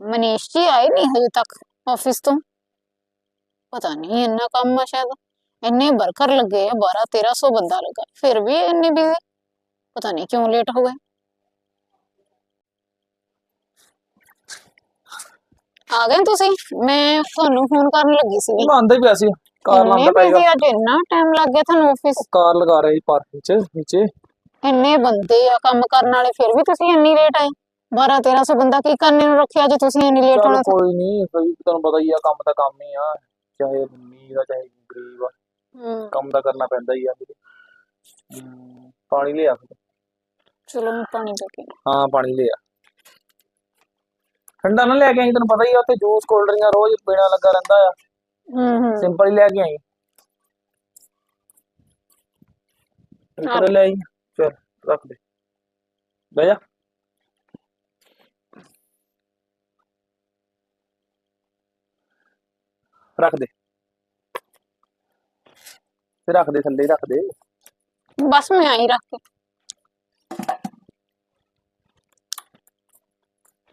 ਮਨੀਸ਼ ਜੀ ਆਏ ਨਹੀਂ ਹਜੇ ਤੱਕ ਆਫਿਸ ਤੋਂ ਪਤਾ ਨਹੀਂ ਇੰਨਾ ਕੰਮ ਆ ਸ਼ਾਇਦ ਇੰਨੇ ਵਰਕਰ ਲੱਗੇ ਆ 12 1300 ਬੰਦਾ ਲੱਗਾ ਫਿਰ ਵੀ ਇੰਨੇ ਬਿਜ਼ੀ ਪਤਾ ਨਹੀਂ ਕਿਉਂ ਲੇਟ ਹੋ ਗਏ ਆ ਗਏ ਤੁਸੀਂ ਮੈਂ ਤੁਹਾਨੂੰ ਫੋਨ ਕਰਨ ਲੱਗੀ ਸੀ ਮੈਂ ਆਂਦਾ ਹੀ ਪਿਆ ਸੀ ਕਾਰ ਲਾਂਦਾ ਪਏਗਾ ਬਿਜ਼ੀ ਅੱਜ ਇੰਨਾ ਟਾਈਮ ਲੱਗ ਗਿਆ ਤੁਹਾਨੂੰ ਆਫਿਸ ਕਾਰ ਲਗਾ ਰਹੀ ਪਾਰਕਿੰਗ ਚ ਨੀਚੇ ਇੰਨੇ ਬੰਦੇ ਆ ਕੰਮ ਕਰਨ ਵਾਲੇ ਫਿਰ ਵੀ ਤੁਸੀਂ ਇੰਨੀ ਲੇਟ ਆਏ 12 1300 ਬੰਦਾ ਕੀ ਕਰਨੇ ਨੂੰ ਰੱਖਿਆ ਜੇ ਤੁਸੀਂ ਇੰਨੀ ਲੇਟ ਹੋਣਾ ਕੋਈ ਨਹੀਂ ਕੋਈ ਤੁਹਾਨੂੰ ਪਤਾ ਹੀ ਆ ਕੰਮ ਦਾ ਕੰਮ ਹੀ ਆ ਚਾਹੇ ਅਮੀਰ ਆ ਚਾਹੇ ਗਰੀਬ ਆ। ਹਮ, ਕੰਮ ਤਾਂ ਕਰਨਾ ਪੈਂਦਾ ਹੀ ਆ। ਵੀਰੇ ਹਮ, ਪਾਣੀ ਲਿਆ। ਫਿਰ। ਚਲੋ ਮੈਂ ਪਾਣੀ ਪੀ ਕੇ ਹਾਂ ਪਾਣੀ ਲਿਆ। ਠੰਡਾ ਨਾ ਲੈ ਕੇ ਆਈ ਤੈਨੂੰ ਪਤਾ ਹੀ ਆ ਉੱਥੇ ਜੂਸ ਕੋਲਡ ਡਰਿੰਕਾਂ ਰੋਜ਼ ਪੀਣਾ ਲੱਗਾ ਰਹਿੰਦਾ ਆ। ਹੂੰ ਹੂੰ। ਸਿੰਪਲ ਹੀ ਲੈ ਕੇ ਆਈ। ਇੱਧਰ ਲੈ ਆਈ ਚਲ ਰੱਖ ਦੇ। ਬਹਿ ਜਾ। ਰੱਖ ਦੇ। ਤੇ ਰੱਖ ਦੇ ਥੱਲੇ ਹੀ ਰੱਖ ਦੇ। ਬਸ ਮੈਂ ਆਈ ਰੱਖ ਕੇ।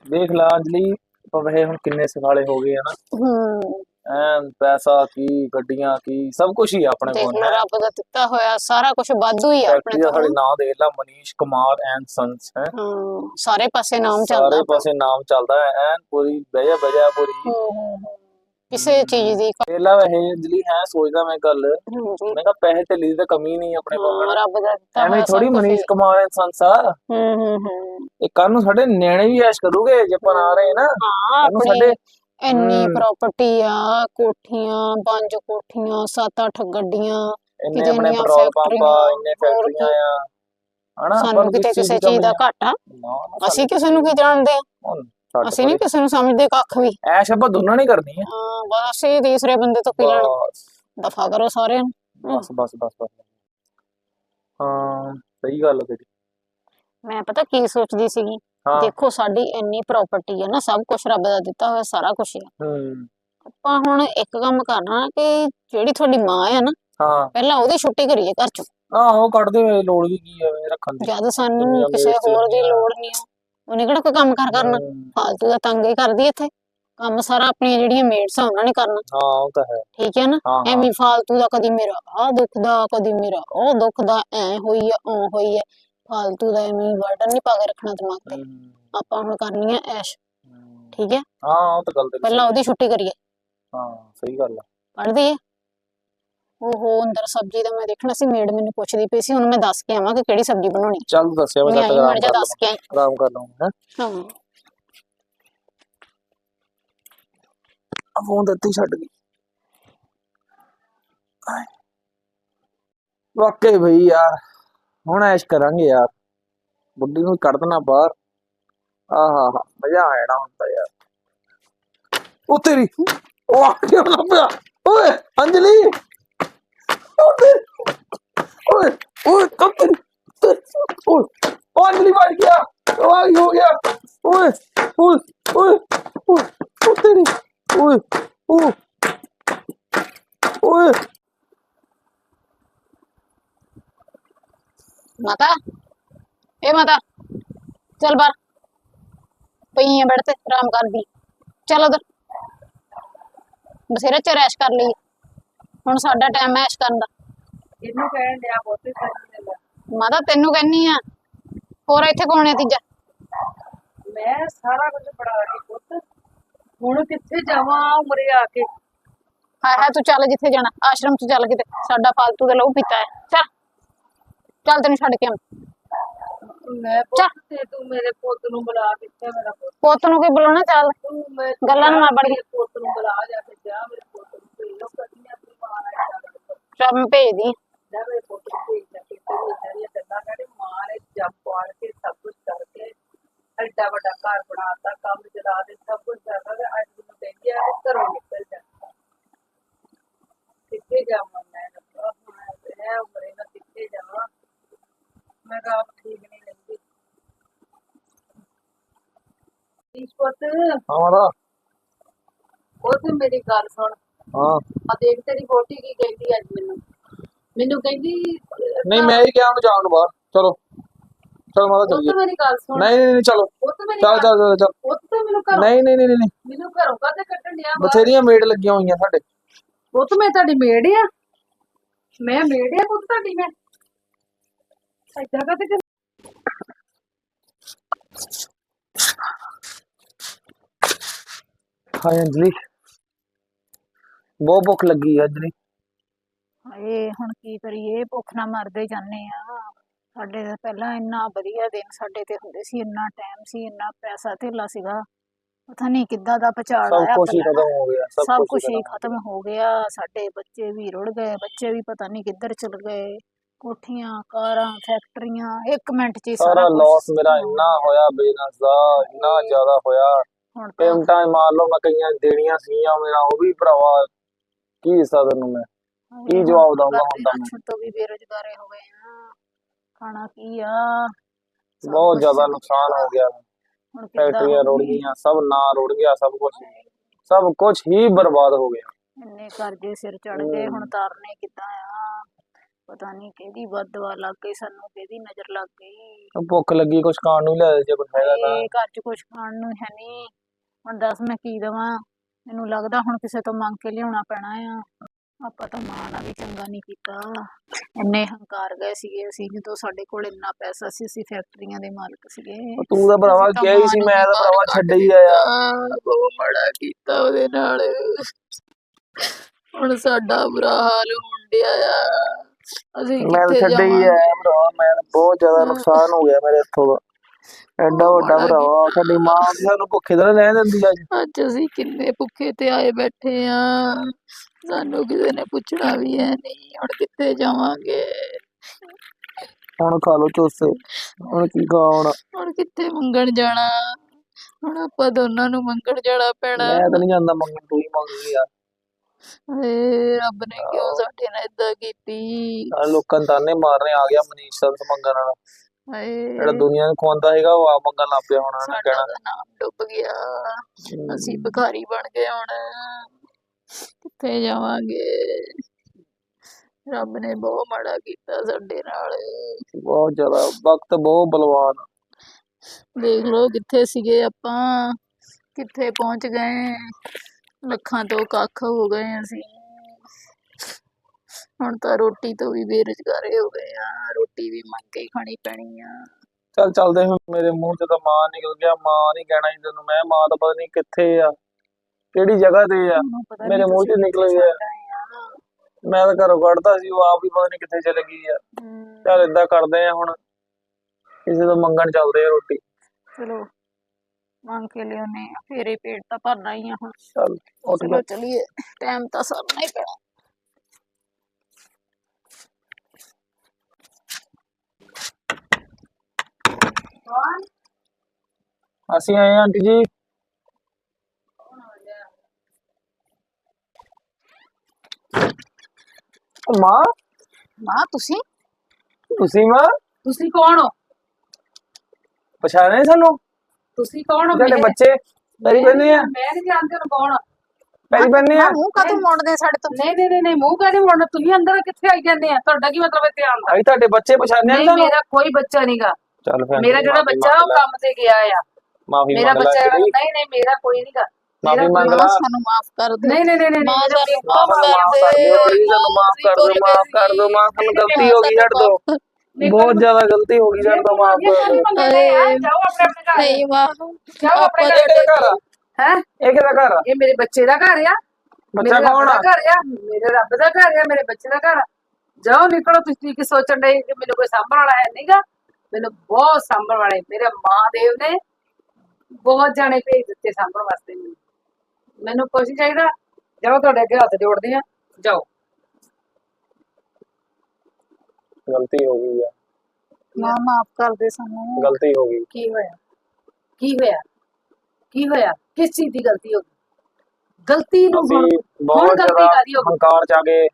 ਦੇਖ ਲਾ ਅੰਜਲੀ ਪਵੇ ਹੁਣ ਕਿੰਨੇ ਸਖਾਲੇ ਹੋ ਗਏ ਆ ਨਾ। ਹੂੰ। ਐਨ ਪੈਸਾ ਕੀ ਗੱਡੀਆਂ ਕੀ ਸਭ ਕੁਝ ਹੀ ਆ ਆਪਣੇ ਦੇਖ ਕੋਲ ਲਓ ਰੱਬ ਦਾ ਦਿੱਤਾ ਹੋਇਆ ਸਾਰਾ ਕੁਝ ਵਾਧੂ ਹੀ ਆ ਫੈਕਟਰੀ ਆਪਣੇ ਦਾ ਕੋਲ। ਸਾਡੇ ਨਾਂ ਦੇਖ ਲਾ ਮਨੀਸ਼ ਕੁਮਾਰ ਐਂਡ ਸੰਸ ਹੈ। ਹਾਂ ਸਾਰੇ ਪਾਸੇ ਨਾਮ ਚੱਲਦਾ ਸਾਰੇ ਪਾਸੇ ਨਾਮ ਚੱਲਦਾ ਹੈ ਐਨ ਪੂਰੀ ਬਹਿ ਬਹਿ ਜਾ ਪੂਰੀ। ਹੂੰ ਹੂੰ ਹੂੰ। ਕਿਸੇ ਚੀਜ਼ ਦੀ ਪਹਿਲਾ ਵੈਸੇ ਅੰਜਲੀ ਹੈ ਸੋਚਦਾ ਮੈਂ ਹਾਂਜੀ। ਮੈਂ ਕਿਹਾ ਪੈਸੇ ਤੇ ਦੀ ਤਾਂ ਕਮੀ ਨਹੀਂ ਆਪਣੇ ਕੋਲ ਰੱਬ ਦਾ ਦਿੱਤਾ ਐਵੇਂ ਹੋਇਆ ਸਭ ਥੋੜੀ ਕੁਛ ਮਨੀਸ਼ ਹੀ। Kumar and sons. ਆ ਹੂੰ ਹੂੰ ਹੂੰ। ਇਹ ਕੱਲ ਨੂੰ ਸਾਡੇ ਨਿਆਣੇ ਵੀ ਐਸ਼ ਕਰੂਗੇ ਜੇ ਆਪਾਂ ਆ ਰਹੇ ਨਾ। ਹਾਂ ਕੱਲ੍ਹ ਨੂੰ ਆਪਣੀ ਸਾਡੇ ਇੰਨੀ ਹਮ। ਪ੍ਰਾਪਰਟੀ ਆ ਕੋਠੀਆਂ ਪੰਜ ਕੋਠੀਆਂ ਸੱਤ ਅੱਠ ਗੱਡੀਆਂ ਇੰਨੇ ਕਿਤੇ ਆਪਣੇ ਇੰਨੀਆਂ ਪੈਟਰੋਲ ਪੰਪ ਆ ਫੈਕਟਰੀਆਂ, ਇੰਨੇ ਹੋਰ ਫੈਕਟਰੀਆਂ ਆ। ਹਨਾ ਆਪਾਂ ਸਾਨੂੰ ਨੂੰ ਕਿਤੇ ਕਿਸ ਚੀਜ਼ ਦਾ ਕਮੀ ਆ? ਘਾਟਾ। ਨਾ, ਨਾ, ਅਸੀਂ ਕਿਸੇ ਨੂੰ ਕੀ ਜਾਣਦੇ? ਆ ਸਾਨੂੰ ਅਸੀਂ ਨਹੀਂ ਕਿਸੇ ਨੂੰ ਸਮਝਦੇ ਕੱਖ ਵੀ। ਐਸ਼ ਆਪਾਂ ਦੋਨਾਂ ਨੇ ਕਰਨੀ ਹੈ ਹਾਂ ਬਸ ਅਸੀਂ ਤੀਸਰੇ ਬੰਦੇ ਤੋਂ ਪੀ ਲੈਣ। ਦਫਾ ਕਰੋ ਸਾਰਿਆਂ ਨੂੰ। ਬਸ ਬਸ ਬਸ ਬਸ। ਹਾਂ ਸਹੀ ਗੱਲ ਹੈ ਤੇਰੀ। ਮੈਂ ਪਤਾ ਕੀ ਸੋਚਦੀ ਸੀਗੀ? ਹਾਂ। ਦੇਖੋ ਸਾਡੀ ਇੰਨੀ ਪ੍ਰਾਪਰਟੀ ਹੈ ਨਾ ਸਭ ਕੁਝ ਰੱਬ ਦਾ ਦਿੱਤਾ ਹੋਇਆ ਸਾਰਾ ਕੁਝ ਹੈ ਹੂੰ। ਆਪਾਂ ਹੁਣ ਇੱਕ ਕੰਮ ਕਰਨਾ ਕਿ ਜਿਹੜੀ ਤੁਹਾਡੀ ਮਾਂ ਹੈ ਨਾ ਹਾਂ। ਪਹਿਲਾਂ ਉਹਦੀ ਛੁੱਟੀ ਕਰੀਏ ਘਰ ਚੋਂ। ਆਹੋ ਕੱਢਦੇ ਹੋਏ ਲੋੜ ਵੀ ਕੀ ਐਵੇਂ ਰੱਖਣ ਦੀ। ਜਦ ਸਾਨੂੰ ਕਿਸੇ ਹੋਰ ਦੀ। ਲੋੜ ਨਹੀਂ ਉਹਨੇ ਕਿਹੜਾ ਕੋਈ ਕੰਮ ਕਰ ਕਰਨਾ? ਫਾਲਤੂ ਦਾ ਤੰਗ ਹੀ ਕਰਦੀ ਇੱਥੇ। ਕੰਮ ਸਾਰਾ ਆਪਣੀਆਂ ਜਿਹੜੀਆਂ ਮੇਡਸ ਆ ਉਹਨਾਂ ਨੇ ਕਰਨਾ। ਹਾਂ ਉਹ ਤਾਂ ਹੈ। ਠੀਕ ਹੈ ਨਾ? ਐਵੇਂ ਫਾਲਤੂ ਦਾ ਕਦੀ ਮੇਰਾ ਆ ਦੁਖਦਾ ਕਦੀ ਮੇਰਾ ਉਹ ਦੁਖਦਾ ਐ ਹੋਈ ਆ ਉਹ ਹੋਈ ਆ। ਫਾਲਤੂ ਦਾ ਐਵੇਂ ਵਰਡਨ ਨਹੀਂ ਪਾ ਕੇ ਰੱਖਣਾ ਦਿਮਾਗ ਤੇ। ਆਪਾਂ ਹੁਣ ਕਰਨੀ ਆ ਐਸ਼। ਠੀਕ ਹੈ? ਹਾਂ ਉਹ ਤਾਂ ਗੱਲ ਤੇਰੀ ਪਹਿਲਾਂ ਉਹਦੀ ਛੁੱਟੀ ਕਰੀਏ। ਹੈ। ਹਾਂ ਸਹੀ ਗੱਲ ਆ। ਪੜ੍ਹਦੀ ਹੈ ਓਹੋ ਅੰਦਰ ਸਬਜ਼ੀ ਦਾ ਮੈਂ ਦੇਖਣਾ ਸੀ ਮੇਡ ਮੈਨੂੰ ਪੁੱਛਦੀ ਪਈ ਸੀ ਹੁਣ ਮੈਂ ਦੱਸ ਕੇ ਆਵਾਂ ਕਿ ਕਿਹੜੀ ਸਬਜ਼ੀ ਬਣਾਉਣੀ। ਚੱਲ ਦੱਸਿਆ ਮੈਂ ਮੈਂ ਆਈ ਆਰਾਮ ਮੜ ਜਾ ਕਰ ਦੱਸ ਕੇ ਆਈ। ਆਰਾਮ ਕਰ ਲਵਾਂ ਹੈ। ਹਾਂ। ਫੋਨ ਦਿੱਤੀ ਛੱਡ ਗਈ। ਆਏ। ਵਾਕਈ ਭਈ ਯਾਰ ਹੁਣ ਐਸ਼ ਕਰਾਂਗੇ ਯਾਰ। ਬੁੱਢੀ ਨੂੰ ਕੱਢ ਦੇਣਾ ਬਾਹਰ। ਆਹਾ ਹਾ ਮਜ਼ਾ ਆ ਜਾਣਾ ਹੁੰਦਾ ਯਾਰ। ਉਹ ਤੇਰੀ ਉਹ ਆ ਗਿਆ ਨਾ ਪਿਆ। ਓਏ ਅੰਜਲੀ! ਉਹ ਤੇਰੀ ਓਏ ਓਏ ਕੰਮ ਤੇਰੀ ਤੇਰੀ- ਓਏ ਉਹ ਅੰਜਲੀ ਵੱਜ ਗਿਆ ਉਹ ਆ ਹੋ ਗਿਆ ਓਏ ਓਏ ਓਏ ਓਏ ਉਹ ਤੇਰੀ ਓਏ ਓਏ ਓਏ ਮਾਤਾ ਇਹ ਮਾਤਾ ਚੱਲ ਬਾਹਰ ਪਈ ਹੈ ਬੈਠ ਤੇ ਆਰਾਮ ਕਰਦੀ ਚੱਲ ਉਧਰ ਬਸੇਰਾ ਚ ਰੈਸ਼ ਕਰ ਲਈ ਹੁਣ ਸਾਡਾ ਟਾਈਮ ਐਸ਼ ਕਰਨ ਦਾ ਇਹਨੂੰ ਕਹਿਣ ਡਿਆ ਬਹੁਤੇ ਸਾਰੀ ਗੱਲ। ਮਾਤਾ ਤੈਨੂੰ ਕਹਿੰਨੀ ਆ ਹੋਰ ਇੱਥੇ ਕੌਣ ਹੈ ਤੀਜਾ? ਮੈਂ ਸਾਰਾ ਕੁਝ ਬਣਾ ਕੇ ਪੁੱਤ ਹੁਣ ਕਿੱਥੇ ਜਾਵਾਂ ਉਮਰੇ ਆ ਕੇ? ਹਾਏ ਹਾਏ ਤੂੰ ਚੱਲ ਜਿੱਥੇ ਜਾਣਾ ਆਸ਼ਰਮ ਚ ਚੱਲ ਕਿਤੇ ਸਾਡਾ ਫਾਲਤੂ ਦਾ ਲਹੂ ਪੀਤਾ ਹੈ। ਚੱਲ ਚੱਲ ਤੈਨੂੰ ਛੱਡ ਕੇ ਆਵਾਂ। ਮੈਂ ਪੁੱਤ ਤੇ ਤੂੰ ਮੇਰੇ ਪੁੱਤ ਨੂੰ ਬੁਲਾ ਕਿੱਥੇ ਮੇਰਾ ਪੁੱਤ। ਪੁੱਤ ਨੂੰ ਕੀ ਬੁਲਾਉਣਾ ਚੱਲ। ਤੂੰ ਮੈਂ ਗੱਲਾਂ ਨੂੰ ਮਾਰ ਬੜੀ ਮੇਰੇ ਪੁੱਤ ਨੂੰ ਬੁਲਾ ਜਾ ਕੇ ਜਾ ਮੇਰੇ ਪੁੱਤ ਨੂੰ ਭੇਜ ਲੋ ਕਦੀ ਆਪਣੀ ਮਾਂ ਨਾਲ ਗੱਲ ਕਰ ਚੱਲ ਮੈਂ ਭੇਜਦੀ ਆਂ। ਜਾ ਮੇਰੇ ਪੁੱਤ ਨੂੰ ਭੇਜ ਜਾ ਕੇ ਤੇ ਉਹ ਜਿਹੜੀਆਂ ਗੱਲਾਂ ਕਰੇ ਮਾਂ ਨੇ ਜੰਮ ਪਾੜ ਕੇ ਸਭ ਕੁਝ ਕਰਕੇ ਐਡਾ ਵੱਡਾ ਘਰ ਬਣਾਤਾ ਕੰਮ ਚਲਾ ਦੇ ਸਭ ਕੁਝ ਕਰਦਾ ਤੇ ਅੱਜ ਮੈਨੂੰ ਕਹਿੰਦੀ ਆ ਕਿ ਘਰੋਂ ਨਿਕਲ ਜਾ। ਕਿੱਥੇ ਜਾਵਾਂ ਮੈਂ? ਰੱਬਾ ਹੁਣ ਇਹ ਉਮਰੇ ਨਾਲ ਕਿੱਥੇ ਜਾਵਾਂ? ਮੈਂ ਤਾਂ ਆਪ ਠੀਕ ਨਹੀਂ ਹਾਂ ਉਹ ਤੇ ਮੇਰੀ ਗੱਲ ਸੁਣ। ਹਾਂ। ਆ ਦੇਖ ਤੇਰੀ ਵੋਟੀ ਕੀ ਕਹਿੰਦੀ ਅੱਜ ਮੈਨੂੰ। ਮੈਨੂੰ ਕਹਿੰਦੀ ਨਹੀਂ ਮੈਂ ਹੀ ਕਿਹਾ ਉਹਨੂੰ ਜਾਣ ਨੂੰ ਬਾਹਰ। ਚਲੋ। ਚਲ ਮਾਤਾ ਮੇਰੀ ਗੱਲ ਸੁਣ। ਨਹੀਂ ਨਹੀਂ ਨਹੀਂ ਚਲੋ। ਪੁੱਤ ਮੇਰੀ ਚੱਲ ਚੱਲ ਚੱਲ ਚੱਲ। ਮੈਨੂੰ ਘਰੋਂ ਨਹੀਂ ਨਹੀਂ ਨਹੀਂ ਨਹੀਂ। ਮੈਨੂੰ ਘਰੋਂ ਕਾਹਤੇ ਕੱਢਣ ਡਿਆ ਵਾ? ਬਥੇਰੀਆਂ ਮੇਡ ਲੱਗੀਆਂ ਹੋਈਆਂ ਸਾਡੇ। ਪੁੱਤ ਮੈਂ ਤੁਹਾਡੀ ਮੇੜ ਆ। ਮੈਂ ਮੇੜ ਆ ਪੁੱਤ ਤੁਹਾਡੀ ਮੈਂ। ਕਾਹਤੇ ਕਰ- ਹਾਏ ਅੰਜਲੀ। ਬਹੁਤ ਭੁੱਖ ਲੱਗੀ ਆ ਅੰਜਲੀ। ਹਾਏ ਹੁਣ ਕੀ ਕਰੀਏ? ਭੁੱਖ ਨਾਲ ਮਰਦੇ ਜਾਂਦੇ ਆ। ਸਾਡੇ ਤਾਂ ਪਹਿਲਾਂ ਇੰਨਾ ਵਧੀਆ ਦਿਨ ਸਾਡੇ ਤੇ ਹੁੰਦੇ ਸੀ ਇੰਨਾ ਟਾਈਮ ਸੀ ਇੰਨਾ ਪੈਸਾ ਧੇਲਾ ਸੀਗਾ। ਪਤਾ ਨਹੀਂ ਕਿੱਦਾਂ ਦਾ ਸਭ ਆਇਆ ਕੁਝ ਹੀ ਪਹਿਲਾਂ। ਖਤਮ ਹੋ ਗਿਆ ਸਭ ਕੁਝ ਹੀ ਖਤਮ ਹੋ ਗਿਆ। ਸਾਡੇ ਬੱਚੇ ਵੀ ਰੁੜ ਗਏ ਬੱਚੇ ਵੀ ਪਤਾ ਨਹੀਂ ਕਿੱਧਰ ਚਲ ਗਏ। ਕੋਠੀਆਂ ਕਾਰਾਂ ਫੈਕਟਰੀਆਂ ਇੱਕ ਮਿੰਟ 'ਚ ਹੀ ਸਾਰਾ ਲਾਸ ਮੇਰਾ ਇੰਨਾ ਹੋਇਆ ਬਿਜ਼ਨਸ ਦਾ ਇੰਨਾ ਜ਼ਿਆਦਾ ਹੋਇਆ। ਹੁਣ ਪੇਮੈਂਟਾਂ ਮੰਨ ਲਓ ਮੈਂ ਕਈਆਂ ਦੇਣੀਆਂ ਸੀਗੀਆਂ ਮੇਰਾ ਉਹ ਵੀ ਭਰਾਵਾ ਕੀ ਹਿੱਸਾ ਤੈਨੂੰ ਮੈਂ? ਕੀ ਜਵਾਬ ਦਊਂਗਾ ਹੁਣ ਦੇ ਤਾਂ ਤੋਂ ਵੀ ਬੇਰੁਜ਼ਗਾਰੇ ਹੋ ਗਏ ਆ। ਖਾਣਾ ਕੀ ਆ? ਸਭ ਬਹੁਤ ਕੁਛ ਜ਼ਿਆਦਾ ਨੁਕਸਾਨ ਹੋ ਗਿਆ। ਹੁਣ ਕਿੱਦਾਂ ਫੈਕਟਰੀਆਂ ਰੁੜ? ਗਈਆਂ ਸਭ ਨਾ ਰੁੜ ਗਿਆ ਸਭ ਕੁਝ ਸਭ ਕੁਝ ਹੀ ਬਰਬਾਦ ਹੋ ਗਿਆ। ਇੰਨੇ ਕਰਜ਼ੇ ਸਿਰ ਚੜ ਗਏ ਹੁਣ। ਤਾਰਨੇ ਕਿੱਦਾਂ ਆ? ਪਤਾ ਨਹੀਂ ਕਿਹਦੀ ਬਦਦੁਆ ਲੱਗ ਗਈ ਸਾਨੂੰ ਕਿਹਦੀ ਨਜ਼ਰ ਲੱਗ ਗਈ। ਉਹ ਭੁੱਖ ਲੱਗੀ ਕੁਝ ਖਾਣ ਨੂੰ ਲੈ ਜੇ ਕੁਝ ਹੈਗਾ ਤਾਂ। ਇਹ ਘਰ 'ਚ ਕੁਝ ਖਾਣ ਨੂੰ ਹੈ ਨਹੀਂ ਹੁਣ ਦੱਸ ਮੈਂ ਕੀ ਦੇਵਾਂ? ਮੈਨੂੰ ਲੱਗਦਾ ਹੁਣ ਕਿਸੇ ਤੋਂ ਮੰਗ ਕੇ ਲਿਆਉਣਾ ਪੈਣਾ ਆ। ਆਪਾਂ ਤਾਂ ਮਾਂ ਨਾਲ ਵੀ ਚੰਗਾ ਨਹੀਂ ਕੀਤਾ। ਇੰਨੇ ਹੰਕਾਰ ਗਏ ਸੀਗੇ ਅਸੀਂ ਜਦੋਂ ਸਾਡੇ ਕੋਲ ਇੰਨਾ ਪੈਸਾ ਸੀ ਅਸੀਂ ਫੈਕਟਰੀਆਂ ਦੇ ਮਾਲਕ ਸੀਗੇ। ਉਹ ਤੂੰ ਤਾਂ ਭਰਾਵਾ ਕਿਹਾ ਹੀ ਸੀ ਮੈਂ ਤਾਂ ਭਰਾਵਾ ਛੱਡ ਹੀ ਆਇਆ। ਬਹੁਤ ਮਾੜਾ ਕੀਤਾ ਉਹਦੇ ਨਾਲ। ਹੁਣ ਸਾਡਾ ਬੁਰਾ ਹਾਲ ਹੋਣ ਡਿਆ ਆ। ਅਸੀਂ ਮੈਂ ਤਾਂ ਕਿੱਥੇ ਛੱਡ ਹੀ ਜਾਵਾਂਗੇ ਆਇਆ ਭਰਾਵਾ ਮੈਂ ਤਾਂ ਬਹੁਤ ਜ਼ਿਆਦਾ ਨੁਕਸਾਨ ਹੋ ਗਿਆ ਮੇਰੇ ਇੱਥੋਂ ਦਾ। ਐਡਾ ਵੱਡਾ ਭਰਾਵਾ ਸਾਡੀ ਮਾਂ ਵੀ ਸਾਨੂੰ ਭੁੱਖੇ ਤਾਂ ਰਹਿ ਦਿੰਦੀ ਅੱਜ ਅੱਜ ਅਸੀਂ ਕਿੰਨੇ ਭੁੱਖੇ ਤੇ ਆਏ ਬੈਠੇ ਆ। ਸਾਨੂੰ ਕਿਸੇ ਨੇ ਪੁੱਛਣਾ ਵੀ ਹੈ ਨਹੀਂ ਹੁਣ ਕਿੱਥੇ ਜਾਵਾਂਗੇ? ਹੁਣ ਖਾ ਲੋ ਚੋਸੇ। ਹੁਣ ਕੀ ਖਾਣਾ? ਹੁਣ ਕਿੱਥੇ ਮੰਗਣ ਜਾਣਾ? ਹੁਣ ਆਪਾਂ ਦੋਨਾਂ ਨੂੰ ਮੰਗਣ ਜਾਣਾ ਪੈਣਾ। ਮੈਂ ਤਾਂ ਨਹੀਂ ਜਾਂਦਾ ਮੰਗਣ ਤੂੰ ਹੀ ਮੰਗਦੀ ਆ। ਏ ਰੱਬ ਨੇ ਕਿਉਂ ਸਾਡੇ ਨਾਲ ਇਦਾਂ ਕੀਤੀ? ਲੋਕਾਂ ਨੂੰ ਤਾਨੇ ਮਾਰਨੇ ਆ ਗਿਆ ਮਨੀਸ਼ ਸੰਤ ਮੰਗਣ ਵਾਲਾ। ਹਾਏ। ਜਿਹੜਾ ਦੁਨੀਆ ਨੂੰ ਖਵਾਉਂਦਾ ਹੈਗਾ ਉਹ ਆ ਮੰਗਣ ਲੱਗ ਪਿਆ ਹੁਣ ਉਹਨੇ ਸਾਡਾ ਕਹਿਣਾ। ਤਾਂ ਨਾਮ ਡੁੱਬ ਗਿਆ। ਹਮ, ਅਸੀਂ ਭਿਖਾਰੀ ਬਣ ਗਏ ਹੁਣ। ਕਿੱਥੇ ਜਾਵਾਂਗੇ? ਰੱਬ ਨੇ ਬਹੁਤ ਮਾੜਾ ਕੀਤਾ ਸਾਡੇ ਨਾਲ। ਬਹੁਤ ਜ਼ਿਆਦਾ ਵਕਤ ਬਹੁਤ ਬਲਵਾਨ। ਆ। ਦੇਖ ਲਓ ਕਿੱਥੇ ਸੀਗੇ ਆਪਾਂ। ਕਿੱਥੇ ਪਹੁੰਚ ਗਏ। ਲੱਖਾਂ ਤੋਂ ਕੱਖ ਹੋ ਗਏ ਅਸੀਂ। ਹੁਣ ਤਾਂ ਰੋਟੀ ਤੋਂ ਵੀ ਬੇਰੁਜ਼ਗਾਰੇ ਹੋ ਗਏ ਆ ਰੋਟੀ ਵੀ ਮੰਗ ਕੇ ਹੀ ਖਾਣੀ ਪੈਣੀ ਆ। ਚੱਲ ਚੱਲਦੇ ਹੁਣ ਮੇਰੇ ਮੂੰਹ ਤੇ ਤਾਂ ਮਾਂ ਨਿਕਲ ਗਿਆ ਮਾਂ ਨਹੀਂ ਕਹਿਣਾ ਸੀ ਤੈਨੂੰ ਮੈਂ ਮਾਂ ਤਾਂ ਪਤਾ ਨਹੀਂ ਕਿੱਥੇ ਆ ਕਿਹੜੀ ਜਗ੍ਹਾ ਤੇ ਆ ਪਤਾ ਮੇਰੇ ਮੂੰਹ ਤੁਸੀਂ ਨਿਕਲ ਕਿੱਥੇ ਗਿਆ। ਛੱਡ ਆਏ ਆ। ਮੈਂ ਤਾਂ ਘਰੋਂ ਕੱਢਦਾ ਸੀ ਉਹ ਆਪ ਹੀ ਪਤਾ ਨਹੀਂ ਕਿੱਥੇ ਚਲੇ ਗਈ ਆ। ਹਮ, ਚੱਲ ਏਦਾਂ ਕਰਦੇ ਆ ਹੁਣ ਕਿਸੇ ਤੋਂ ਮੰਗਣ ਚੱਲਦੇ ਆ ਰੋਟੀ। ਚਲੋ ਮੰਗ ਕੇ ਲਿਆਉਨੇ ਆ ਫੇਰ ਹੀ ਪੇਟ ਤਾਂ ਭਰਨਾ ਹੀ ਆ ਹੁਣ। ਚੱਲ ਉੱਠ ਚਲੋ ਚਲੀਏ ਟਾਈਮ ਤਾਂ ਸਰਨਾ ਹੀ ਪੈਣਾ। ਕੌਣ ਅਸੀਂ ਆਏ ਹਾਂ ਆਂਟੀ ਜੀ। ਉਹ ਮਾਂ? ਮਾਂ ਤੁਸੀਂ? ਤੁਸੀਂ ਮਾਂ? ਤੁਸੀਂ ਕੌਣ ਹੋ? ਪਛਾਣੇ ਸਾਨੂੰ? ਤੁਸੀਂ ਕੌਣ ਹੋ? ਤੁਹਾਡੇ ਮੇਰੇ- ਬੱਚੇ? ਪੈਰੀ ਬੰਨੇ ਆ? ਮੈਂ ਨਹੀਂ ਜਾਣਦੀ ਉਹਨੂੰ ਕੌਣ ਆ। ਪੈਰੀ ਬੰਨੇ ਆ? ਮੂੰਹ ਕਾਤੋਂ ਮੋੜਦੇ ਸਾਡੇ ਤੋਂ? ਨਹੀਂ ਨਹੀਂ ਨਹੀਂ ਨਹੀਂ ਮੂੰਹ ਕਾਹਦੇ ਮੋੜਨਾ? ਤੁਸੀਂ ਅੰਦਰ ਕਿੱਥੇ ਆਈ ਜਾਂਦੇ ਆ? ਤੁਹਾਡਾ ਕੀ ਮਤਲਬ ਇੱਥੇ ਆਉਣ ਦਾ? ਅਸੀਂ ਤੁਹਾਡੇ ਬੱਚੇ ਪਛਾਣੇ ਆ ਨਹੀਂ ਤੁਹਾਨੂੰ ਮੇਰਾ ਕੋਈ ਬੱਚਾ ਨਹੀਂਗਾ ਚੱਲ ਫਿਰ ਮੇਰਾ ਜਿਹੜਾ ਬੱਚਾ ਉਹ ਕੰਮ ਤੇ ਗਿਆ ਆ। ਮਾਫੀ ਮੇਰਾ ਮੰਗ ਬੱਚਾ ਲੈ ਜਿਹੜਾ- ਨਹੀਂ ਨਹੀਂ ਮੇਰਾ ਕੋਈ ਨਹੀਂਗਾ ਮਾਫੀ ਮੰਗ ਮਾਂ ਲਾ। ਸਾਨੂੰ ਮਾਫ ਕਰ ਦੇ ਨਹੀਂ ਨਹੀਂ ਨਹੀਂ ਨਹੀਂ ਮਾਂ ਨਹੀਂ, ਸਾਨੂੰ ਮੇਰਾ- ਮਾਫ ਮਾਫ ਕਰ ਕਰ ਦੇ ਦਿਓ। ਪਲੀਜ਼ ਸਾਨੂੰ ਮਾਫ ਕਰ ਦਿਓ ਮਾਫ ਕਰ ਦਿਓ ਮਾਂ ਸਾਨੂੰ ਗਲਤੀ ਹੋ ਗਈ ਛੱਡ ਦਿਓ। ਬਹੁਤ ਜ਼ਿਆਦਾ ਗਲਤੀ ਹੋ ਗਈ ਛੱਡ ਦਿਓ ਮਾਫ ਇਹ ਕਰ ਕਾਹਦੀ ਦਿਓ। ਮੰਗਦੇ ਆ? ਜਾਓ ਆਪਣੇ ਆਪਣੇ ਘਰ। ਨਹੀਂ ਮਾਂ ਜਾਓ ਆਪਣੇ ਆਪਾਂ ਘਰ ਇਹ ਕਿਹਦਾ ਘਰ। ਆ ਹੈ? ਇਹ ਕਿਹਦਾ ਘਰ ਆ? ਇਹ ਮੇਰੇ ਬੱਚੇ ਦਾ ਘਰ ਆ। ਬੱਚਾ ਮੇਰੇ ਰੱਬ ਕੌਣ ਦਾ ਆ? ਘਰ ਆ। ਮੇਰੇ ਰੱਬ ਦਾ ਘਰ ਆ ਮੇਰੇ ਬੱਚੇ ਦਾ ਘਰ ਆ। ਜਾਓ ਨਿਕਲੋ ਤੁਸੀਂ ਕੀ ਸੋਚਣ ਦੇ ਕਿ ਮੈਨੂੰ ਕੋਈ ਸਾਂਭਣ ਵਾਲਾ ਹੈ ਨਹੀਂਗਾ ਮੈਨੂੰ ਬਹੁਤ ਸਾਂਭਣ ਵਾਲੇ ਮੇਰੇ ਮਹਾਦੇਵ ਨੇ ਬਹੁਤ ਜਾਣੇ ਭੇਜ ਦਿੱਤੇ ਸਾਂਭਣ ਵਾਸਤੇ ਮੈਨੂੰ। ਮੈਨੂੰ ਨੀ ਚਾਹੀਦਾ ਜਾਓ ਤੁਹਾਡੇ ਅੱਗੇ ਹੱਥ ਜੋੜਦੇ ਆ ਜਾਓ। ਗਲਤੀ ਹੋ ਗਈ ਆ। ਮਾਂ ਮਾਫ ਕਰ ਦੇ ਸਾਨੂੰ। ਗਲਤੀ ਹੋ ਗਈ। ਕੀ ਹੋਇਆ? ਕੀ ਹੋਇਆ? ਕੀ ਹੋਇਆ? ਕਿਸ ਚੀਜ਼ ਦੀ ਗਲਤੀ ਹੋ ਗਈ? ਗਲਤੀ ਨੂੰ ਅਸੀਂ ਹੁਣ ਬਹੁਤ ਗਲਤੀ ਜ਼ਿਆਦਾ ਹੋ ਗਈ? ਹੰਕਾਰ ਚ ਆ ਕੇ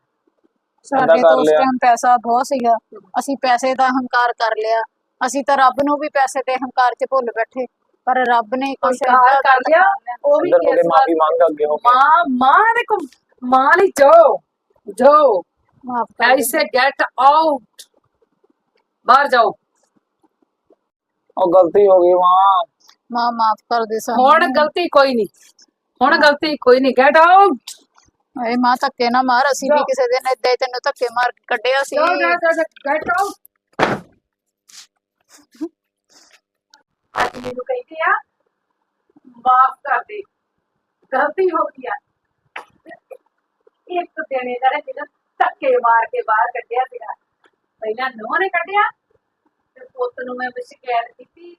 ਸਾਡੇ ਕਰ ਤੋਂ ਉਸ ਲਿਆ। ਟਾਈਮ ਪੈਸਾ ਬਹੁਤ ਸੀਗਾ। ਅਸੀਂ ਪੈਸੇ ਦਾ ਹੰਕਾਰ ਕਰ ਲਿਆ। ਅਸੀਂ ਤਾਂ ਰੱਬ ਨੂੰ ਵੀ ਪੈਸੇ ਦੇ ਹੰਕਾਰ 'ਚ ਭੁੱਲ ਬੈਠੇ। ਪਰ ਰੱਬ ਨੇ ਹੰਕਾਰ ਏਦਾਂ ਕਰ ਲਿਆ ਉਹ ਵੀ ਕਿਸ ਮਾਫੀ ਮੰਗ ਅੱਗੇ ਹੋ ਮਾਂ ਮਾਂ ਨੇ ਕੋ ਮਾਂ ਲਈ ਜਾਓ ਜਾਓ। ਮਾਫ ਕਰ I said get out ਬਾਹਰ ਜਾਓ। ਉਹ ਗਲਤੀ ਹੋ ਗਈ ਮਾਂ। ਮਾਂ ਮਾਫ ਕਰ ਦੇ ਸਾਨੂੰ। ਹੁਣ ਗਲਤੀ ਕੋਈ ਨਹੀਂ। ਹੁਣ ਗਲਤੀ ਕੋਈ ਨਹੀਂ। ਗੈਟ ਆਊਟ ਏ ਮਾਂ ਧੱਕੇ ਨਾ ਮਾਰ। ਅਸੀਂ ਵੀ। ਕਿਸੇ ਦਿਨ ਏਦਾਂ ਹੀ ਤੈਨੂੰ ਧੱਕੇ ਮਾਰ ਕੇ ਕੱਢਿਆ ਸੀ। ਗੈਟ ਆਊਟ ਅੱਜ ਮੈਨੂੰ ਕਹਿੰਦੀ ਆ, ਮਾਫ ਕਰ ਦੇ। ਗਲਤੀ ਹੋ ਗਈ ਆ। ਇੱਕ ਦਿਨ ਇਹਦਾ ਨੇ ਮੈਨੂੰ ਧੱਕੇ ਮਾਰ ਕੇ ਬਾਹਰ ਕੱਢਿਆ ਸੀਗਾ। ਪਹਿਲਾਂ ਨੂੰਹ ਨੇ ਕੱਢਿਆ ਤੇ ਪੁੱਤ ਨੂੰ ਮੈਂ ਸ਼ਿਕਾਇਤ ਕੀਤੀ।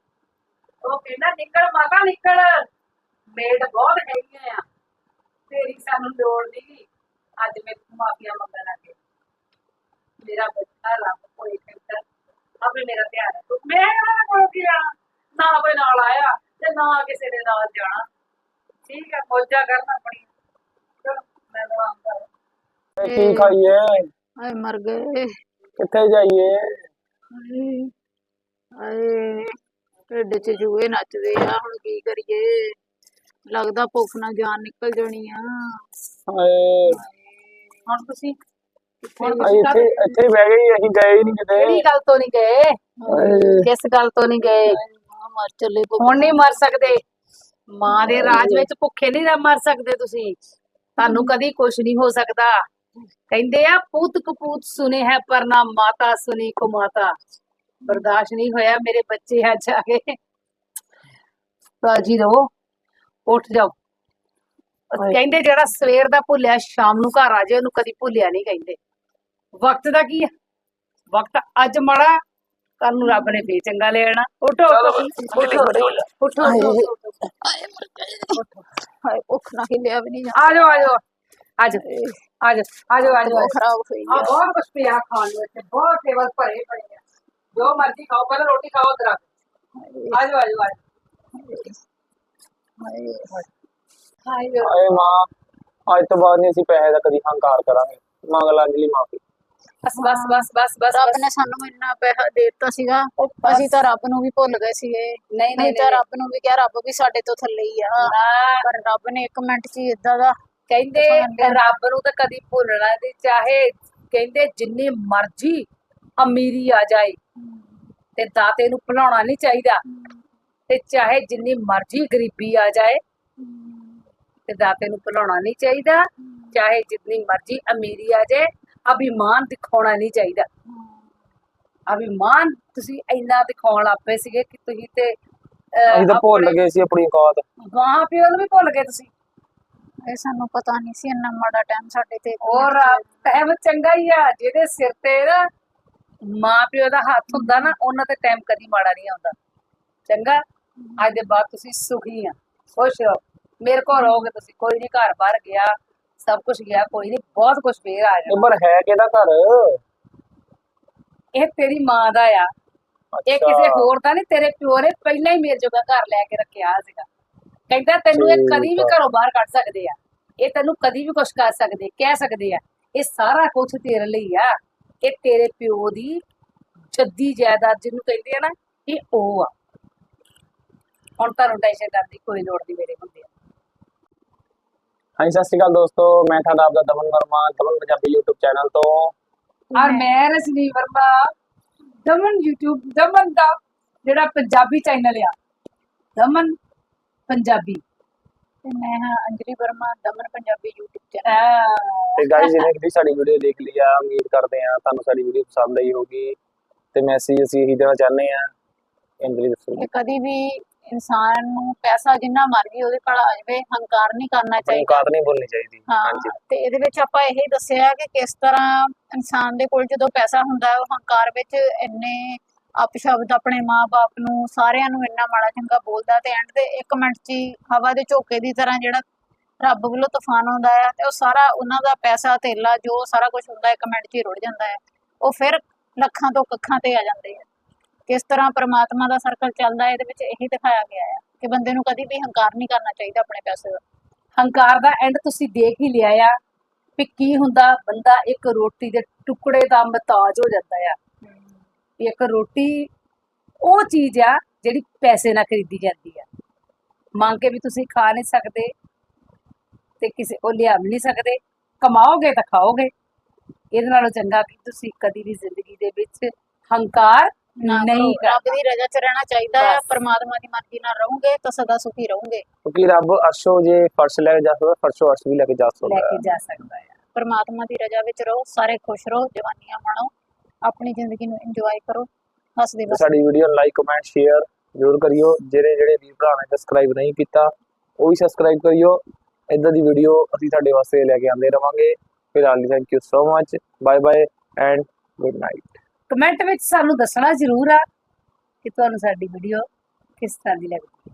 ਉਹ ਕਹਿੰਦਾ, ਨਿਕਲ ਮਾਤਾ, ਨਿਕਲ। ਮੇਡ ਬਹੁਤ ਹੈਗੀਆਂ ਆ। ਤੇਰੀ ਸਾਨੂੰ ਲੋੜ ਨਹੀਂ ਅੱਜ ਮੈਂ ਮਾਫੀਆ ਮੰਗਣ ਲੱਗੇ ਮੇਰਾ ਬੱਚਾ ਰੱਬ ਕੋਈ ਕਹਿੰਦਾ ਆਪੇ ਮੇਰਾ ਧਿਆਨ ਮੈਂ ਕਿਹੜਾ ਕੋਲ ਗਿਆ ਨਾ ਕੋਈ ਨਾਲ ਆਇਆ ਤੇ ਨਾ ਕਿਸੇ ਦੇ ਨਾਲ ਜਾਣਾ। ਠੀਕ ਹੈ ਮੌਜਾਂ ਕਰਨਾ ਆਪਣੀ। ਚਲੋ ਮੈਂ ਤਾਂ ਆਉਂਦਾ ਇਹ ਕੀ ਖਾਈਏ? ਆਏ ਮਰ ਗਏ। ਕਿੱਥੇ ਜਾਈਏ? ਹਾਏ ਹਾਏ ਢਿੱਡ 'ਚ ਜੂਏ ਨੱਚਦੇ ਆ ਹੁਣ ਕੀ ਕਰੀਏ? ਲੱਗਦਾ ਭੁੱਖ ਨਾਲ ਜਾਨ ਨਿਕਲ ਜਾਣੀ ਆ। ਹਾਏ। ਹੁਣ ਤੁਸੀਂ ਇੱਥੇ ਇੱਥੇ ਹੀ ਬਹਿ ਗਏ ਅਸੀਂ ਗਏ ਹੀ ਨਹੀਂ ਕਿਹੜੀ ਕਿਤੇ ਗੱਲ ਤੋਂ ਨਹੀਂ ਗਏ? ਹਾਏ। ਕਿਸ ਗੱਲ ਤੋਂ ਨਹੀਂ ਗਏ? ਮਰ ਚੱਲੇ ਕੋ ਹੁਣ ਨਹੀਂ ਮਰ ਸਕਦੇ। ਮਾਂ ਦੇ ਰਾਜ ਵਿੱਚ ਭੁੱਖੇ ਨਹੀਂ ਮਰ ਸਕਦੇ ਤੁਸੀਂ। ਤੁਹਾਨੂੰ ਕਦੀ ਕੁਝ ਨਹੀਂ ਹੋ ਸਕਦਾ। ਕਹਿੰਦੇ ਆ ਪੁੱਤ ਕਪੂਤ ਸੁਨੇ ਹੈ ਪਰ ਨਾ ਮਾਤਾ ਸੁਨੀ ਕੋ ਮਾਤਾ ਬਰਦਾਸ਼ਤ ਨਹੀਂ ਹੋਇਆ ਮੇਰੇ ਬੱਚੇ ਅੱਜ ਆ ਗਏ ਰਾਜੀ ਰਹੋ ਉੱਠ ਜਾਓ। ਕਹਿੰਦੇ ਜਿਹੜਾ ਸਵੇਰ ਦਾ ਭੁੱਲਿਆ ਸ਼ਾਮ ਨੂੰ ਘਰ ਆ ਜਾਏ ਉਹਨੂੰ ਕਦੀ ਭੁੱਲਿਆ ਨਹੀਂ ਕਹਿੰਦੇ। ਵਕਤ ਦਾ ਕੀ ਆ? ਵਕਤ ਅੱਜ ਮਾੜਾ ਕੱਲ ਨੂੰ ਰੱਬ ਨੇ ਫੇਰ ਚੰਗਾ ਲੈ ਆਣਾ ਉੱਠੋ ਉੱਠੋ ਉੱਠੋ ਹਾਏ ਮਰ ਗਏ ਹਾਏ ਭੁੱਖ ਹਿੱਲਿਆ ਵੀ ਨਹੀਂ ਆ ਜਾਓ ਆ ਜਾਓ ਆ ਜਾਓ ਆ ਜਾਓ ਆ ਜਾਓ ਆ ਜਾਓ ਬਹੁਤ ਖਰਾਬ ਹੋਈ ਆ ਆ। ਬਹੁਤ ਕੁਛ ਪਿਆ ਖਾਣ ਨੂੰ ਇੱਥੇ ਬਹੁਤ ਟੇਬਲ ਭਰੇ ਪਏ ਆ। ਜੋ ਮਰਜ਼ੀ ਖਾਓ ਪਹਿਲਾਂ ਰੋਟੀ ਖਾਓ ਉਧਰ ਆ ਜਾਓ। ਆ ਜਾਓ ਆ ਜਾਓ ਹਾਏ। ਹਾਏ। ਹਾਏ ਮਾਂ ਅੱਜ ਤੋਂ ਬਾਅਦ ਨਹੀਂ ਅਸੀਂ ਪੈਸੇ ਦਾ ਕਦੀ ਹੰਕਾਰ ਕਰਾਂਗੇ। ਮੰਗ ਲਾ ਅੰਜਲੀ ਮਾਫੀ। ਬਸ ਬਸ ਬਸ ਬਸ ਬਸ ਰੱਬ। ਨੇ ਸਾਨੂੰ ਇੰਨਾ ਪੈਸਾ ਦੇ ਦਿੱਤਾ ਸੀਗਾ ਅਸੀਂ ਤਾਂ ਰੱਬ ਨੂੰ ਵੀ ਭੁੱਲ ਗਏ ਸੀਗੇ। ਨਹੀਂ ਨਹੀਂ ਤਾਂ ਰੱਬ ਨੂੰ ਵੀ ਕਿਹਾ ਰੱਬ ਵੀ ਸਾਡੇ ਤੋਂ ਥੱਲੇ ਹੀ ਆ। ਪਰ ਰੱਬ ਨੇ ਇੱਕ ਮਿੰਟ 'ਚ ਹੀ ਇਦਾਂ ਦਾ ਕਹਿੰਦੇ। ਰੱਬ ਨੂੰ ਤਾਂ ਕਦੀ ਭੁੱਲਣਾ ਨਹੀਂ ਚਾਹੇ ਕਹਿੰਦੇ ਜਿੰਨੀ ਮਰਜ਼ੀ ਅਮੀਰੀ ਆ ਜਾਏ ਤੇ ਦਾਤੇ ਨੂੰ ਭੁਲਾਉਣਾ ਨਹੀਂ ਚਾਹੀਦਾ। ਤੇ ਚਾਹੇ ਜਿੰਨੀ ਮਰਜ਼ੀ ਗਰੀਬੀ ਆ ਜਾਏ ਤੇ ਦਾਤੇ ਨੂੰ ਭੁਲਾਉਣਾ ਨਹੀਂ ਚਾਹੀਦਾ। ਚਾਹੇ ਜਿੰਨੀ ਮਰਜ਼ੀ ਅਮੀਰੀ ਆ ਜਾਏ ਅਭਿਮਾਨ ਦਿਖਾਉਣਾ ਨਹੀਂ ਚਾਹੀਦਾ। ਅਭਿਮਾਨ ਤੁਸੀਂ ਇੰਨਾ ਦਿਖਾਉਣ ਲੱਪੇ ਸੀਗੇ ਕਿ ਤੁਸੀਂ ਤੇ ਅਸੀਂ ਤਾਂ ਭੁੱਲ ਗਏ ਸੀ ਆਪਣੀ ਔਕਾਤ। ਮਾਂ ਪਿਓ ਨੂੰ ਵੀ ਭੁੱਲ ਗਏ ਤੁਸੀਂ? ਇਹ ਸਾਨੂੰ ਪਤਾ ਨਹੀਂ ਸੀ ਇੰਨਾ ਮਾੜਾ ਟਾਈਮ ਸਾਡੇ ਤੇ ਔਰ ਟਾਈਮ ਚੰਗਾ ਹੀ ਆ ਜਿਹਦੇ ਸਿਰ ਤੇ ਨਾ ਮਾਂ ਪਿਓ ਦਾ ਹੱਥ ਹੁੰਦਾ ਨਾ ਉਹਨਾਂ ਤੇ ਟਾਈਮ ਕਦੀ ਮਾੜਾ ਨਹੀਂ ਆਉਂਦਾ। ਚੰਗਾ? ਅੱਜ ਦੇ ਬਾਅਦ ਤੁਸੀਂ ਸੁਖੀ ਆ ਖੁਸ਼ ਰਹੋ। ਮੇਰੇ ਕੋਲ ਰਹੋਗੇ ਤੁਸੀਂ ਕੋਈ ਨਹੀਂ ਘਰ ਬਾਹਰ ਗਿਆ। ਸਭ ਕੁਝ ਗਿਆ ਕੋਈ ਨਹੀਂ ਬਹੁਤ ਕੁਝ ਫੇਰ ਆ ਜਾਣਾ। ਪਰ ਹੈ ਕਿਹਦਾ ਘਰ? ਇਹ ਤੇਰੀ ਮਾਂ ਦਾ ਆ। ਇਹ। ਕਿਸੇ ਹੋਰ ਦਾ ਨਹੀਂ ਤੇਰੇ ਪਿਓ ਨੇ ਪਹਿਲਾਂ ਹੀ ਮੇਰੇ ਜੋਗਾ ਘਰ ਲੈ ਕੇ ਰੱਖਿਆ ਸੀਗਾ। ਕਹਿੰਦਾ ਤੈਨੂੰ ਇਹ ਕਦੀ ਵੀ ਆ। ਘਰੋਂ ਬਾਹਰ ਕੱਢ ਸਕਦੇ ਆ। ਇਹ ਤੈਨੂੰ ਕਦੀ ਵੀ ਕੁਝ ਕਰ ਸਕਦੇ ਕਹਿ ਸਕਦੇ ਆ। ਇਹ ਸਾਰਾ ਕੁਝ ਤੇਰੇ ਲਈ ਆ। ਇਹ ਤੇਰੇ ਪਿਓ ਦੀ ਜੱਦੀ ਜਾਇਦਾਦ ਜਿਹਨੂੰ ਕਹਿੰਦੇ ਆ ਨਾ ਇਹ ਉਹ ਆ। ਹੁਣ ਤੁਹਾਨੂੰ ਟੈਨਸ਼ਨ ਕਰਨ ਦੀ ਕੋਈ ਲੋੜ ਨਹੀਂ ਮੇਰੇ ਹੁੰਦੇ ਹਾਂਜੀ ਸਤਿ ਸ਼੍ਰੀ ਅਕਾਲ ਦੋਸਤੋ ਮੈਂ ਤੁਹਾਡਾ ਆਪਦਾ ਦਮਨ ਵਰਮਾ ਦਮਨ ਪੰਜਾਬੀ YouTube ਚੈਨਲ ਤੋਂ। ਔਰ ਮੈਂ ਰਜਨੀ ਵਰਮਾ ਦਮਨ YouTube ਦਮਨ ਦਾ ਜਿਹੜਾ ਪੰਜਾਬੀ ਚੈਨਲ ਆ ਦਮਨ ਪੰਜਾਬੀ। ਤੇ ਮੈਂ ਹਾਂ ਅੰਜਲੀ ਵਰਮਾ ਦਮਨ ਪੰਜਾਬੀ YouTube ਚੈਨਲ ਤੇ ਗਾਇਸ ਜਿਹਨੇ ਕਿ ਸਾਡੀ ਵੀਡੀਓ ਦੇਖ ਲਈ ਆ ਉਮੀਦ ਕਰਦੇ ਆ ਤੁਹਾਨੂੰ ਸਾਡੀ ਵੀਡੀਓ ਪਸੰਦ ਆਈ ਹੋਗੀ ਤੇ ਮੈਸੇਜ ਅਸੀਂ ਇਹੀ ਦੇਣਾ ਚਾਹੁੰਦੇ ਆ ਅੰਜਲੀ ਦੱਸੋ। ਕਦੀ ਵੀ ਇਨਸਾਨ ਨੂੰ ਪੈਸਾ ਜਿੰਨਾ ਮਰਜ਼ੀ ਉਹਦੇ ਕੋਲ ਆ ਜਾਵੇ ਹੰਕਾਰ ਨਹੀਂ ਕਰਨਾ ਚਾਹੀਦਾ। ਔਕਾਤ ਨਹੀਂ ਭੁੱਲਣੀ ਚਾਹੀਦੀ। ਹਾਂਜੀ। ਤੇ ਇਹਦੇ ਵਿੱਚ ਆਪਾਂ ਇਹ ਦੱਸਿਆ ਕਿ ਕਿਸ ਤਰ੍ਹਾਂ ਇਨਸਾਨ ਦੇ ਕੋਲ ਜਦੋਂ ਪੈਸਾ ਹੁੰਦਾ ਹੈ ਉਹ ਹੰਕਾਰ ਵਿੱਚ ਇੰਨੇ ਅਪਸ਼ਬਦ ਆਪਣੇ ਮਾਪੇ ਨੂੰ ਸਾਰਿਆਂ ਨੂੰ ਇੰਨਾ ਮਾੜਾ ਚੰਗਾ ਬੋਲਦਾ ਤੇ ਐਂਡ ਤੇ ਇੱਕ ਮਿੰਟ 'ਚ ਹੀ ਹਵਾ ਦੇ ਝੋਕੇ ਦੀ ਤਰ੍ਹਾਂ ਜਿਹੜਾ ਰੱਬ ਵੱਲੋਂ ਤੂਫਾਨ ਆਉਂਦਾ ਹੈ ਤੇ ਉਹ ਸਾਰਾ ਉਹਨਾਂ ਦਾ ਪੈਸਾ ਧੇਲਾ ਜੋ ਸਾਰਾ ਕੁਝ ਹੁੰਦਾ ਇੱਕ ਮਿੰਟ 'ਚ ਹੀ ਰੁੜ ਜਾਂਦਾ ਹੈ ਉਹ ਫਿਰ ਲੱਖਾਂ ਤੋਂ ਕੱਖਾਂ ਤੇ ਆ ਜਾਂਦੇ ਆ। ਕਿਸ ਤਰ੍ਹਾਂ ਪ੍ਰਮਾਤਮਾ ਦਾ ਸਰਕਲ ਚੱਲਦਾ ਹੈ, ਇਹਦੇ ਵਿੱਚ ਇਹੀ ਦਿਖਾਇਆ ਗਿਆ ਹੈ ਕਿ ਬੰਦੇ ਨੂੰ ਕਦੀ ਵੀ ਹੰਕਾਰ ਨਹੀਂ ਕਰਨਾ ਚਾਹੀਦਾ ਆਪਣੇ ਪੈਸੇ ਦਾ। ਹੰਕਾਰ ਦਾ ਐਂਡ ਤੁਸੀਂ ਦੇਖ ਹੀ ਲਿਆ ਆ ਵੀ ਕੀ ਹੁੰਦਾ, ਬੰਦਾ ਇੱਕ ਰੋਟੀ ਦੇ ਟੁਕੜੇ ਦਾ ਮਹਤਾਜ ਹੋ ਜਾਂਦਾ ਆ। ਇੱਕ ਰੋਟੀ ਉਹ ਚੀਜ਼ ਆ ਜਿਹੜੀ ਪੈਸੇ ਨਾਲ ਖਰੀਦੀ ਜਾਂਦੀ ਆ। ਮੰਗ ਕੇ ਵੀ ਤੁਸੀਂ ਖਾ ਨਹੀਂ ਸਕਦੇ ਤੇ ਕਿਸੇ ਉਹ ਲਿਆ ਵੀ ਨਹੀਂ ਸਕਦੇ, ਕਮਾਓਗੇ ਤਾਂ ਖਾਓਗੇ। ਇਹਦੇ ਨਾਲੋਂ ਚੰਗਾ ਕਿ ਤੁਸੀਂ ਕਦੀ ਵੀ ਜ਼ਿੰਦਗੀ ਦੇ ਵਿੱਚ ਹੰਕਾਰ ਨਾ ਨਹੀਂ ਰੱਬ ਦੀ ਰਜ਼ਾ ਚ ਰਹਿਣਾ ਚਾਹੀਦਾ ਹੈ। ਪਰਮਾਤਮਾ ਦੀ ਮਰਜ਼ੀ ਨਾਲ ਰਹੋਗੇ ਤਾਂ ਸਦਾ ਸੁਖੀ ਰਹੋਗੇ। ਕਿਉਂਕਿ ਰੱਬ ਅਰਸ਼ੋਂ ਜੇ ਫਰਸ਼ ਲੈ ਕੇ ਜਾ ਸਕਦਾ ਫਰਸ਼ੋਂ ਅਰਸ਼ ਵੀ ਲੈ ਕੇ ਜਾ ਲੈ ਸਕਦਾ ਕੇ ਜਾ ਸਕਦਾ ਹੈ। ਪਰਮਾਤਮਾ ਦੀ ਰਜ਼ਾ ਵਿੱਚ ਰਹੋ ਸਾਰੇ ਖੁਸ਼ ਰਹੋ ਜਵਾਨੀਆਂ ਮਾਣੋ ਆਪਣੀ ਜ਼ਿੰਦਗੀ ਨੂੰ ਇੰਜੋਏ ਕਰੋ ਹੱਸਦੇ ਬਸ ਸਾਡੀ ਵੀਡੀਓ ਲਾਈਕ ਕਮੈਂਟ ਸ਼ੇਅਰ ਜ਼ਰੂਰ ਕਰਿਓ। ਜਿਹੜੇ ਜਿਹੜੇ ਵੀਰ ਭਰਾ ਨੇ ਸਬਸਕ੍ਰਾਈਬ ਨਹੀਂ ਕੀਤਾ ਉਹ ਵੀ ਸਬਸਕ੍ਰਾਈਬ ਕਰਿਓ। ਇਦਾਂ ਦੀ ਵੀਡੀਓ ਅਸੀਂ ਤੁਹਾਡੇ ਵਾਸਤੇ ਲੈ ਕੇ ਆਉਂਦੇ ਰਵਾਂਗੇ। ਫਿਲਹਾਲ ਲਈ thank you so much bye bye and good night comment ਵਿੱਚ ਸਾਨੂੰ ਦੱਸਣਾ ਜ਼ਰੂਰ ਆ ਕਿ ਤੁਹਾਨੂੰ ਸਾਡੀ ਵੀਡੀਓ ਕਿਸ ਤਰ੍ਹਾਂ ਦੀ ਲੱਗੀ